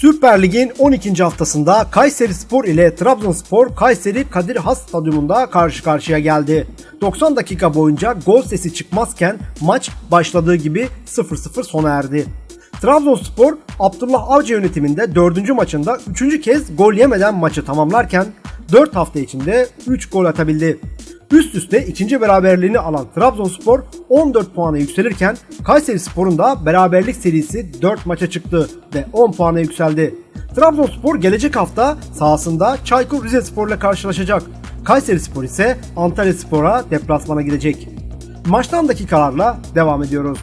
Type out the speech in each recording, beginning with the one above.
Süper Lig'in 12. haftasında Kayseri Spor ile Trabzonspor Kayseri Kadir Has Stadyumunda karşı karşıya geldi. 90 dakika boyunca gol sesi çıkmazken maç başladığı gibi 0-0 sona erdi. Trabzonspor Abdullah Avcı yönetiminde 4. maçında 3. kez gol yemeden maçı tamamlarken 4 hafta içinde 3 gol atabildi. Üst üste ikinci beraberliğini alan Trabzonspor 14 puana yükselirken Kayseri Spor'un da beraberlik serisi 4 maça çıktı ve 10 puana yükseldi. Trabzonspor gelecek hafta sahasında Çaykur Rizespor ile karşılaşacak. Kayseri Spor ise Antalya Spor'a deplasmana gidecek. Maçtan dakikalarla devam ediyoruz.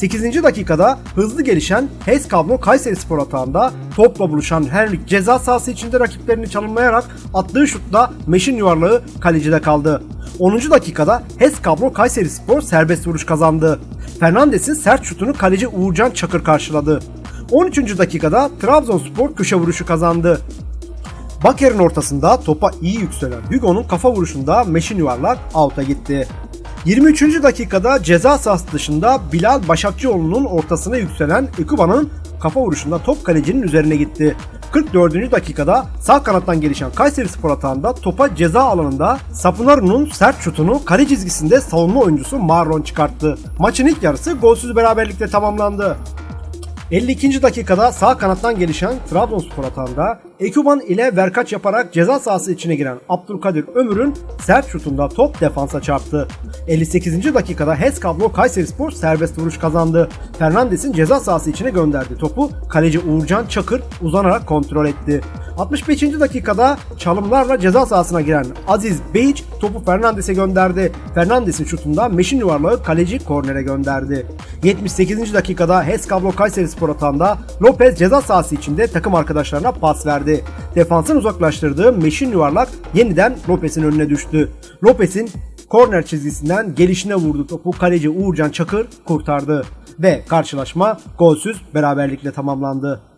8. dakikada hızlı gelişen HES Kablo Kayseri Spor atağında topla buluşan Henrik ceza sahası içinde rakiplerini çalımlayarak attığı şutla meşin yuvarlağı kalecide kaldı. 10. dakikada HES Kablo Kayseri Spor serbest vuruş kazandı. Fernandes'in sert şutunu kaleci Uğurcan Çakır karşıladı. 13. dakikada Trabzonspor köşe vuruşu kazandı. Baker'in ortasında topa iyi yükselen Hugo'nun kafa vuruşunda meşin yuvarlak out'a gitti. 23. dakikada ceza sahası dışında Bilal Başakçıoğlu'nun ortasına yükselen Ekuba'nın kafa vuruşunda top kalecinin üzerine gitti. 44. dakikada sağ kanattan gelişen Kayseri Spor atağında topa ceza alanında Sapunaru'nun sert şutunu kale çizgisinde savunma oyuncusu Marlon çıkarttı. Maçın ilk yarısı golsüz beraberlikle tamamlandı. 52. dakikada sağ kanattan gelişen Trabzonspor atağında Ekuban ile verkaç yaparak ceza sahası içine giren Abdülkadir Ömür'ün sert şutunda top defansa çarptı. 58. dakikada HES Kablo Kayserispor serbest vuruş kazandı. Fernandes'in ceza sahası içine gönderdi topu kaleci Uğurcan Çakır uzanarak kontrol etti. 65. dakikada çalımlarla ceza sahasına giren Aziz Beyiç topu Fernandes'e gönderdi. Fernandes'in şutunda meşin yuvarlağı kaleci kornere gönderdi. 78. dakikada HES Kablo Kayserispor atağında Lopez ceza sahası içinde takım arkadaşlarına pas verdi. Defansın uzaklaştırdığı meşin yuvarlak yeniden Lopez'in önüne düştü. Lopez'in korner çizgisinden gelişine vurdu topu kaleci Uğurcan Çakır kurtardı. Ve karşılaşma golsüz beraberlikle tamamlandı.